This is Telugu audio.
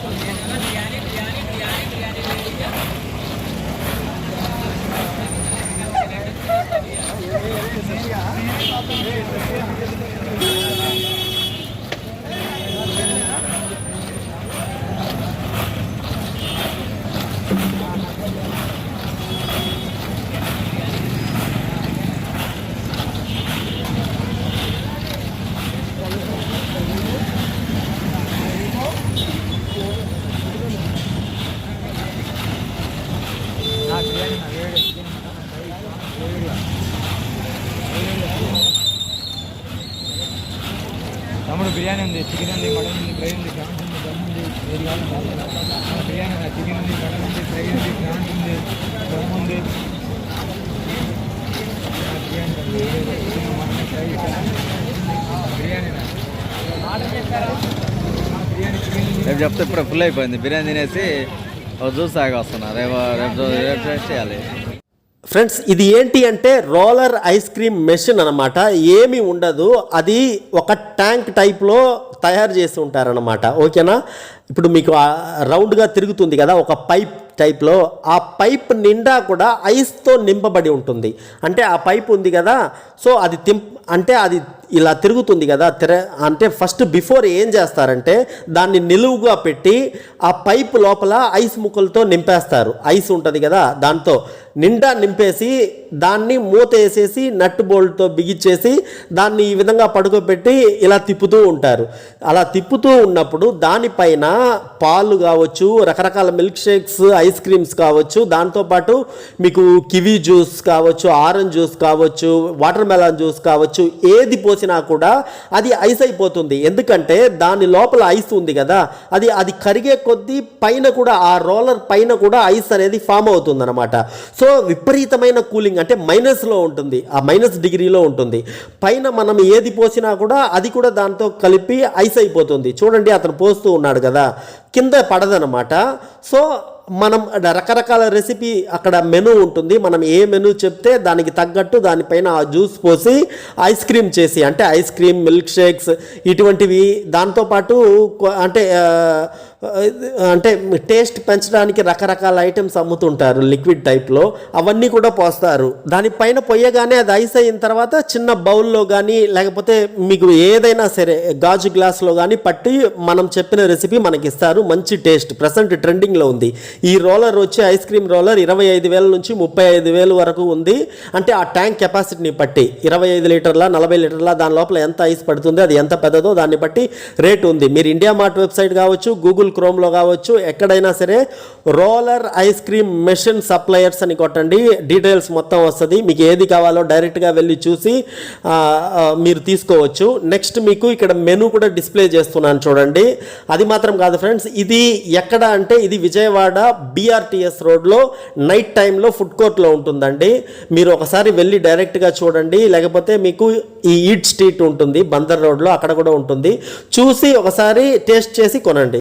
Yeah. తమ్ముడు బిర్యానీ ఉంది చికెన్ ఉంది మటన్ ఉంది ఫ్రై ఉంది ప్రాన్స్ ఉంది దమ్ ఉంది ఏది కావాలి బిర్యానీ ఉంది చికెన్ ఉంది మటన్ ఉంది ఫ్రై ఉంది ప్రాన్స్ ఉంది దమ్ ఉంది. బిర్యానీ చికెన్ రేపు చెప్తే ఇప్పుడు ఫుల్ అయిపోయింది. బిర్యానీ తినేసి రేపు రేపు రేపు చేయాలి ఫ్రెండ్స్ ఇది ఏంటి అంటే రోలర్ ఐస్ క్రీమ్ మెషిన్ అనమాట ఏమీ ఉండదు. అది ఒక ట్యాంక్ టైప్లో తయారు చేసి ఉంటారనమాట ఓకేనా? ఇప్పుడు మీకు రౌండ్గా తిరుగుతుంది కదా ఒక పైప్ టైప్లో ఆ పైప్ నిండా కూడా ఐస్తో నింపబడి ఉంటుంది. అంటే ఆ పైప్ ఉంది కదా సో అది తిం అంటే అది ఇలా తిరుగుతుంది కదా తిర అంటే ఫస్ట్ బిఫోర్ ఏం చేస్తారంటే దాన్ని నిలువుగా పెట్టి ఆ పైప్ లోపల ఐస్ ముక్కలతో నింపేస్తారు. ఐస్ ఉంటుంది కదా దాంతో. నిండా నింపేసి దాన్ని మూత వేసేసి నట్ బోల్ట్తో బిగిచ్చేసి దాన్ని ఈ విధంగా పడుకోబెట్టి ఇలా తిప్పుతూ ఉంటారు. అలా తిప్పుతూ ఉన్నప్పుడు దానిపైన పాలు కావచ్చు రకరకాల మిల్క్ షేక్స్ ఐస్ క్రీమ్స్ కావచ్చు దాంతోపాటు మీకు కివీ జ్యూస్ కావచ్చు ఆరెంజ్ జ్యూస్ కావచ్చు వాటర్ మెలాన్ జ్యూస్ కావచ్చు ఏది పోసినా కూడా అది ఐస్ అయిపోతుంది. ఎందుకంటే దాని లోపల ఐస్ ఉంది కదా అది అది కరిగే కొద్దీ పైన కూడా ఆ రోలర్ పైన కూడా ఐస్ అనేది ఫామ్ అవుతుంది అనమాట సో విపరీతమైన కూలింగ్ అంటే మైనస్లో ఉంటుంది. ఆ మైనస్ డిగ్రీలో ఉంటుంది. పైన మనం ఏది పోసినా కూడా అది కూడా దాంతో కలిపి ఐస్ అయిపోతుంది. చూడండి అతను పోస్తూ ఉన్నాడు కదా. కింద పడదనమాట సో మనం రకరకాల రెసిపీ అక్కడ మెనూ ఉంటుంది. మనం ఏ మెనూ చెప్తే దానికి తగ్గట్టు దానిపైన ఆ జ్యూస్ పోసి ఐస్ క్రీమ్ చేసి అంటే ఐస్ క్రీమ్ మిల్క్ షేక్స్ ఇటువంటివి దాంతోపాటు అంటే అంటే టేస్ట్ పెంచడానికి రకరకాల ఐటమ్స్ అమ్ముతుంటారు లిక్విడ్ టైప్లో. అవన్నీ కూడా పోస్తారు. దానిపైన పొయ్యగానే అది ఐస్ అయిన తర్వాత చిన్న బౌల్లో కానీ లేకపోతే మీకు ఏదైనా సరే గాజు గ్లాస్లో కానీ పట్టి మనం చెప్పిన రెసిపీ మనకి ఇస్తారు మంచి టేస్ట్ ప్రజెంట్ ట్రెండింగ్లో ఉంది. ఈ రోలర్ వచ్చి ఐస్ క్రీమ్ రోలర్ ఇరవై ఐదు వేల నుంచి ముప్పై ఐదు వేలు వరకు ఉంది. అంటే ఆ ట్యాంక్ కెపాసిటీని బట్టి ఇరవై ఐదు లీటర్ల నలభై లీటర్ల దాని లోపల ఎంత ఐస్ పడుతుంది అది ఎంత పెద్దదో దాన్ని బట్టి రేట్ ఉంది. మీరు ఇండియా మార్ట్ వెబ్సైట్ కావచ్చు గూగుల్ క్రోమ్లో కావచ్చు ఎక్కడైనా సరే roller ice cream machine suppliers అని కొట్టండి. డీటెయిల్స్ మొత్తం వస్తుంది. మీకు ఏది కావాలో డైరెక్ట్గా వెళ్ళి చూసి మీరు తీసుకోవచ్చు. నెక్స్ట్ మీకు ఇక్కడ మెనూ కూడా డిస్ప్లే చేస్తున్నాను చూడండి. అది మాత్రం కాదు ఫ్రెండ్స్ ఇది ఎక్కడ అంటే ఇది విజయవాడ బీఆర్టీఎస్ రోడ్లో నైట్ టైంలో ఫుడ్ కోర్ట్లో ఉంటుందండి. మీరు ఒకసారి వెళ్ళి డైరెక్ట్గా చూడండి. లేకపోతే మీకు ఈ ఈట్ స్ట్రీట్ ఉంటుంది బందర్ రోడ్లో అక్కడ కూడా ఉంటుంది. చూసి ఒకసారి టేస్ట్ చేసి కొనండి.